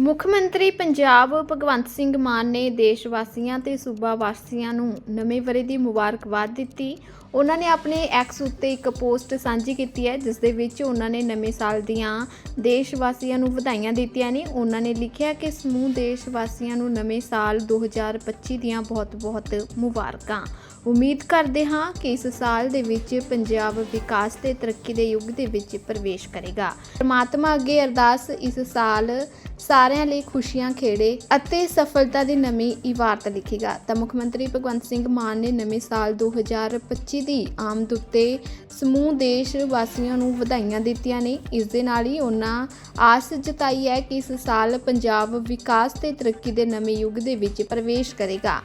ਮੁੱਖ ਮੰਤਰੀ ਪੰਜਾਬ ਭਗਵੰਤ ਸਿੰਘ ਮਾਨ ਨੇ ਦੇਸ਼ ਵਾਸੀਆਂ ਤੇ ਸੂਬਾ ਵਾਸੀਆਂ ਨੂੰ ਨਵੇਂ ਵਰੇ ਦੀ ਮੁਬਾਰਕਬਾਦ ਦਿੱਤੀ। ਉਹਨਾਂ ਨੇ ਆਪਣੇ ਐਕਸ ਉੱਤੇ ਇੱਕ ਪੋਸਟ ਸਾਂਝੀ ਕੀਤੀ ਹੈ, ਜਿਸ ਦੇ ਵਿੱਚ ਉਹਨਾਂ ਨੇ ਨਵੇਂ ਸਾਲ ਦੀਆਂ ਦੇਸ਼ ਵਾਸੀਆਂ ਨੂੰ ਵਧਾਈਆਂ ਦਿੱਤੀਆਂ ਨੇ। ਉਹਨਾਂ ਨੇ ਲਿਖਿਆ ਕਿ ਸਮੂਹ ਦੇਸ਼ ਵਾਸੀਆਂ ਨੂੰ ਨਵੇਂ ਸਾਲ 2025 ਦੀਆਂ ਬਹੁਤ-ਬਹੁਤ ਮੁਬਾਰਕਾਂ। ਉਮੀਦ ਕਰਦੇ ਹਾਂ ਕਿ ਇਸ ਸਾਲ ਦੇ ਵਿੱਚ ਪੰਜਾਬ ਵਿਕਾਸ ਤੇ ਤਰੱਕੀ ਦੇ ਯੁੱਗ ਦੇ ਵਿੱਚ ਪ੍ਰਵੇਸ਼ ਕਰੇਗਾ। ਪਰਮਾਤਮਾ ਅੱਗੇ ਅਰਦਾਸ ਇਸ ਸਾਲ ਸਾਰਿਆਂ ਲਈ ਖੁਸ਼ੀਆਂ ਖੇੜੇ ਅਤੇ ਸਫਲਤਾ ਦੀ ਨਵੀਂ ਇਵਾਰਤ ਲਿਖੇਗਾ। ਤਾਂ ਮੁੱਖ ਮੰਤਰੀ ਭਗਵੰਤ ਸਿੰਘ ਮਾਨ ਨੇ ਨਵੇਂ ਸਾਲ 2025 ਦੀ ਆਮਦ ਉੱਤੇ ਸਮੂਹ ਦੇਸ਼ ਵਾਸੀਆਂ ਨੂੰ ਵਧਾਈਆਂ ਦਿੱਤੀਆਂ ਨੇ। ਇਸ ਦੇ ਨਾਲ ਹੀ ਉਹਨਾਂ ਆਸ ਜਤਾਈ ਹੈ ਕਿ ਇਸ ਸਾਲ ਪੰਜਾਬ ਵਿਕਾਸ ਤੇ ਤਰੱਕੀ ਦੇ ਨਵੇਂ ਯੁੱਗ ਦੇ ਵਿੱਚ ਪ੍ਰਵੇਸ਼ ਕਰੇਗਾ।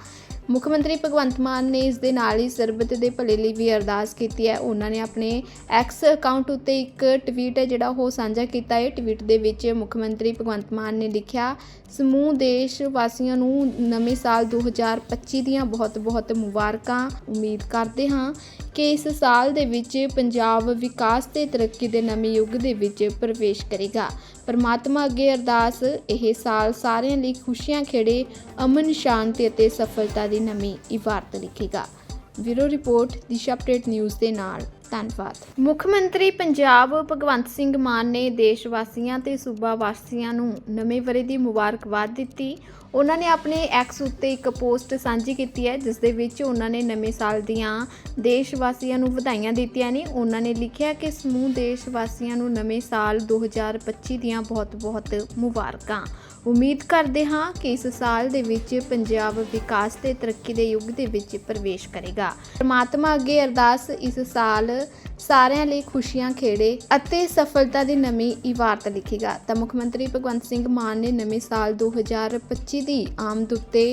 ਮੁੱਖ ਮੰਤਰੀ ਭਗਵੰਤ ਮਾਨ ਨੇ ਇਸ ਦੇ ਨਾਲ ਹੀ ਸਰਬਤ ਦੇ ਭਲੇ ਲਈ ਵੀ ਅਰਦਾਸ ਕੀਤੀ ਹੈ। ਉਹਨਾਂ ਨੇ ਆਪਣੇ ਐਕਸ ਅਕਾਊਂਟ ਉੱਤੇ ਇੱਕ ਟਵੀਟ ਹੈ, ਜਿਹੜਾ ਉਹ ਸਾਂਝਾ ਕੀਤਾ ਹੈ। ਟਵੀਟ ਦੇ ਵਿੱਚ ਮੁੱਖ ਮੰਤਰੀ ਭਗਵੰਤ ਮਾਨ ਨੇ ਲਿਖਿਆ, ਸਮੂਹ ਦੇਸ਼ ਵਾਸੀਆਂ ਨੂੰ ਨਵੇਂ ਸਾਲ 2025 ਦੀਆਂ ਬਹੁਤ-ਬਹੁਤ ਮੁਬਾਰਕਾਂ। ਉਮੀਦ ਕਰਦੇ ਹਾਂ ਕਿ ਇਸ ਸਾਲ ਦੇ ਵਿੱਚ ਪੰਜਾਬ ਵਿਕਾਸ ਤੇ ਤਰੱਕੀ ਦੇ ਨਵੇਂ ਯੁੱਗ ਦੇ ਵਿੱਚ ਪ੍ਰਵੇਸ਼ ਕਰੇਗਾ। ਪਰਮਾਤਮਾ ਅੱਗੇ ਅਰਦਾਸ, ਇਹ ਸਾਲ ਸਾਰਿਆਂ ਲਈ ਖੁਸ਼ੀਆਂ ਖੇੜੇ, ਅਮਨ ਸ਼ਾਂਤੀ ਅਤੇ ਸਫਲਤਾ ਦੀ ਨਵੀਂ ਇਬਾਰਤ ਲਿਖੇਗਾ। Bureau report, Disha update news ਦੇ ਨਾਲ। ਧੰਨਵਾਦ। ਮੁੱਖ ਮੰਤਰੀ ਪੰਜਾਬ ਭਗਵੰਤ ਸਿੰਘ ਮਾਨ ਨੇ ਦੇਸ਼ ਵਾਸੀਆਂ ਤੇ ਸੂਬਾ ਵਾਸੀਆਂ ਨੂੰ ਨਵੇਂ ਵਰੇ ਦੀ ਮੁਬਾਰਕਬਾਦ ਦਿੱਤੀ। ਉਹਨਾਂ ਨੇ ਆਪਣੇ ਐਕਸ ਉੱਤੇ ਇੱਕ ਪੋਸਟ ਸਾਂਝੀ ਕੀਤੀ ਹੈ, ਜਿਸ ਦੇ ਵਿੱਚ ਉਹਨਾਂ ਨੇ ਨਵੇਂ ਸਾਲ ਦੀਆਂ ਦੇਸ਼ ਵਾਸੀਆਂ ਨੂੰ ਵਧਾਈਆਂ ਦਿੱਤੀਆਂ ਨੇ। ਉਹਨਾਂ ਨੇ ਲਿਖਿਆ ਕਿ ਸਮੂਹ ਦੇਸ਼ ਵਾਸੀਆਂ ਨੂੰ ਨਵੇਂ ਸਾਲ 2025 ਦੀਆਂ ਬਹੁਤ-ਬਹੁਤ ਮੁਬਾਰਕਾਂ। ਉਮੀਦ ਕਰਦੇ ਹਾਂ ਕਿ ਇਸ ਸਾਲ ਦੇ ਵਿੱਚ ਪੰਜਾਬ ਵਿਕਾਸ ਤੇ ਤਰੱਕੀ ਦੇ ਯੁੱਗ ਦੇ ਵਿੱਚ ਪ੍ਰਵੇਸ਼ ਕਰੇਗਾ। ਪਰਮਾਤਮਾ ਅੱਗੇ ਅਰਦਾਸ ਇਸ ਸਾਲ ਸਾਰਿਆਂ ਲਈ ਖੁਸ਼ੀਆਂ ਖੇੜੇ ਅਤੇ ਸਫਲਤਾ ਦੀ ਨਵੀਂ ਇਬਾਰਤ ਲਿਖੇਗਾ। ਤਾਂ ਮੁੱਖ ਮੰਤਰੀ ਭਗਵੰਤ ਸਿੰਘ ਮਾਨ ਨੇ ਨਵੇਂ ਸਾਲ 2025 ਦੀ ਆਮਦ ਉੱਤੇ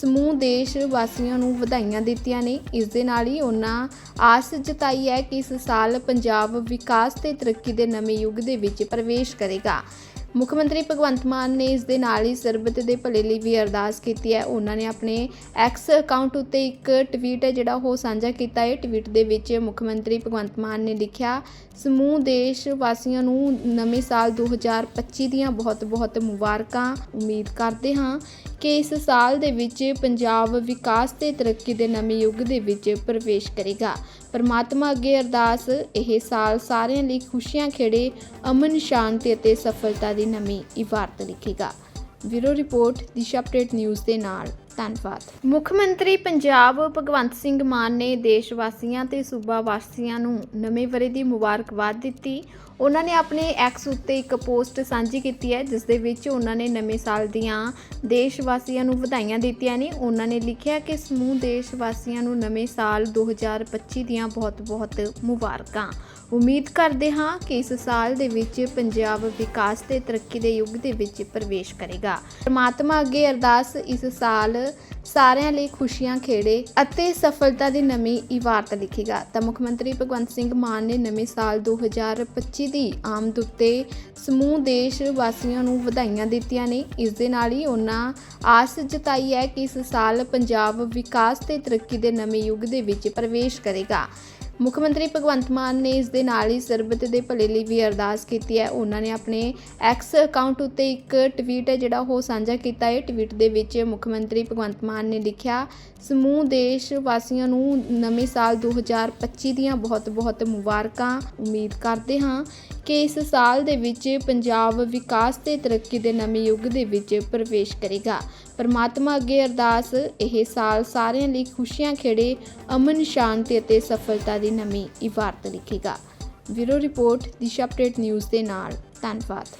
ਸਮੂਹ ਦੇਸ਼ ਵਾਸੀਆਂ ਨੂੰ ਵਧਾਈਆਂ ਦਿੱਤੀਆਂ ਨੇ। ਇਸ ਦੇ ਨਾਲ ਹੀ ਉਹਨਾਂ ਆਸ ਜਤਾਈ ਹੈ ਕਿ ਇਸ ਸਾਲ ਪੰਜਾਬ ਵਿਕਾਸ ਤੇ ਤਰੱਕੀ ਦੇ ਨਵੇਂ ਯੁੱਗ ਦੇ ਵਿੱਚ ਪ੍ਰਵੇਸ਼ ਕਰੇਗਾ। ਮੁੱਖ ਮੰਤਰੀ ਭਗਵੰਤ ਮਾਨ ਨੇ ਇਸ ਦੇ ਨਾਲ ਹੀ ਸਰਬਤ ਦੇ ਭਲੇ ਲਈ ਵੀ ਅਰਦਾਸ ਕੀਤੀ ਹੈ। ਉਹਨਾਂ ਨੇ ਆਪਣੇ ਐਕਸ ਅਕਾਊਂਟ ਉੱਤੇ ਇੱਕ ਟਵੀਟ ਹੈ, ਜਿਹੜਾ ਉਹ ਸਾਂਝਾ ਕੀਤਾ ਹੈ। ਟਵੀਟ ਦੇ ਵਿੱਚ ਮੁੱਖ ਮੰਤਰੀ ਭਗਵੰਤ ਮਾਨ ਨੇ ਲਿਖਿਆ, ਸਮੂਹ ਦੇਸ਼ ਵਾਸੀਆਂ ਨੂੰ ਨਵੇਂ ਸਾਲ 2025 ਦੀਆਂ ਬਹੁਤ-ਬਹੁਤ ਮੁਬਾਰਕਾਂ। ਉਮੀਦ ਕਰਦੇ ਹਾਂ ਕਿ ਇਸ ਸਾਲ ਦੇ ਵਿੱਚ ਪੰਜਾਬ ਵਿਕਾਸ ਤੇ ਤਰੱਕੀ ਦੇ ਨਵੇਂ ਯੁੱਗ ਦੇ ਵਿੱਚ ਪ੍ਰਵੇਸ਼ ਕਰੇਗਾ। ਪਰਮਾਤਮਾ ਅੱਗੇ ਅਰਦਾਸ, ਇਹ ਸਾਲ ਸਾਰਿਆਂ ਲਈ ਖੁਸ਼ੀਆਂ ਖੇੜੇ, ਅਮਨ ਸ਼ਾਂਤੀ ਅਤੇ ਸਫਲਤਾ ਦੀ ਨਵੀਂ ਇਬਾਰਤ ਲਿਖੇਗਾ। Bureau report, Disha update news ਦੇ ਨਾਲ। ਧੰਨਵਾਦ। ਮੁੱਖ ਮੰਤਰੀ ਪੰਜਾਬ ਭਗਵੰਤ ਸਿੰਘ ਮਾਨ ਨੇ ਦੇਸ਼ ਵਾਸੀਆਂ ਤੇ ਸੂਬਾ ਵਾਸੀਆਂ ਨੂੰ ਨਵੇਂ ਵਰੇ ਦੀ ਮੁਬਾਰਕਬਾਦ ਦਿੱਤੀ। ਉਹਨਾਂ ਨੇ ਆਪਣੇ ਐਕਸ ਉੱਤੇ ਇੱਕ ਪੋਸਟ ਸਾਂਝੀ ਕੀਤੀ ਹੈ, ਜਿਸ ਦੇ ਵਿੱਚ ਉਹਨਾਂ ਨੇ ਨਵੇਂ ਸਾਲ ਦੀਆਂ ਦੇਸ਼ ਵਾਸੀਆਂ ਨੂੰ ਵਧਾਈਆਂ ਦਿੱਤੀਆਂ ਨੇ। ਉਹਨਾਂ ਨੇ ਲਿਖਿਆ ਕਿ ਸਮੂਹ ਦੇਸ਼ ਵਾਸੀਆਂ ਨੂੰ ਨਵੇਂ ਸਾਲ 2025 ਦੀਆਂ ਬਹੁਤ-ਬਹੁਤ ਮੁਬਾਰਕਾਂ। ਉਮੀਦ ਕਰਦੇ ਹਾਂ ਕਿ ਇਸ ਸਾਲ ਦੇ ਵਿੱਚ ਪੰਜਾਬ ਵਿਕਾਸ ਤੇ ਤਰੱਕੀ ਦੇ ਯੁੱਗ ਦੇ ਵਿੱਚ ਪ੍ਰਵੇਸ਼ ਕਰੇਗਾ। ਪਰਮਾਤਮਾ ਅੱਗੇ ਅਰਦਾਸ, ਇਸ ਸਾਲ ਸਾਰਿਆਂ ਲਈ ਖੁਸ਼ੀਆਂ ਖੇੜੇ ਅਤੇ ਸਫਲਤਾ ਦੀ ਨਵੀਂ ਇਬਾਰਤ ਲਿਖੇਗਾ। ਤਾਂ ਮੁੱਖ ਮੰਤਰੀ ਭਗਵੰਤ ਸਿੰਘ ਮਾਨ ਨੇ ਨਵੇਂ ਸਾਲ 2025 ਦੀ ਆਮਦ ਉੱਤੇ ਸਮੂਹ ਦੇਸ਼ ਵਾਸੀਆਂ ਨੂੰ ਵਧਾਈਆਂ ਦਿੱਤੀਆਂ ਨੇ। ਇਸ ਦੇ ਨਾਲ ਹੀ ਉਹਨਾਂ ਆਸ ਜਤਾਈ ਹੈ ਕਿ ਇਸ ਸਾਲ ਪੰਜਾਬ ਵਿਕਾਸ ਤੇ ਤਰੱਕੀ ਦੇ ਨਵੇਂ ਯੁੱਗ ਦੇ ਵਿੱਚ ਪ੍ਰਵੇਸ਼ ਕਰੇਗਾ। ਮੁੱਖ ਮੰਤਰੀ ਭਗਵੰਤ ਮਾਨ ਨੇ ਇਸ ਦੇ ਨਾਲ ਹੀ ਸਰਬਤ ਦੇ ਭਲੇ ਲਈ ਵੀ ਅਰਦਾਸ ਕੀਤੀ ਹੈ। ਉਹਨਾਂ ਨੇ ਆਪਣੇ ਐਕਸ ਅਕਾਊਂਟ ਉੱਤੇ ਇੱਕ ਟਵੀਟ ਹੈ, ਜਿਹੜਾ ਉਹ ਸਾਂਝਾ ਕੀਤਾ ਹੈ। ਟਵੀਟ ਦੇ ਵਿੱਚ ਮੁੱਖ ਮੰਤਰੀ ਭਗਵੰਤ ਮਾਨ ਨੇ ਲਿਖਿਆ, ਸਮੂਹ ਦੇਸ਼ ਵਾਸੀਆਂ ਨੂੰ ਨਵੇਂ ਸਾਲ 2025 ਦੀਆਂ ਬਹੁਤ-ਬਹੁਤ ਮੁਬਾਰਕਾਂ। ਉਮੀਦ ਕਰਦੇ ਹਾਂ ਕਿ ਇਸ ਸਾਲ ਦੇ ਵਿੱਚ ਪੰਜਾਬ ਵਿਕਾਸ ਤੇ ਤਰੱਕੀ ਦੇ ਨਵੇਂ ਯੁੱਗ ਦੇ ਵਿੱਚ ਪ੍ਰਵੇਸ਼ ਕਰੇਗਾ। ਪਰਮਾਤਮਾ ਅੱਗੇ ਅਰਦਾਸ, ਇਹ ਸਾਲ ਸਾਰਿਆਂ ਲਈ ਖੁਸ਼ੀਆਂ ਖੇੜੇ, ਅਮਨ, ਸ਼ਾਂਤੀ ਅਤੇ ਸਫਲਤਾ ਦੀ ਨਵੀਂ ਇਬਾਰਤ ਲਿਖੇਗਾ। Bureau report Disha update news ਦੇ ਨਾਲ। ਧੰਨਵਾਦ।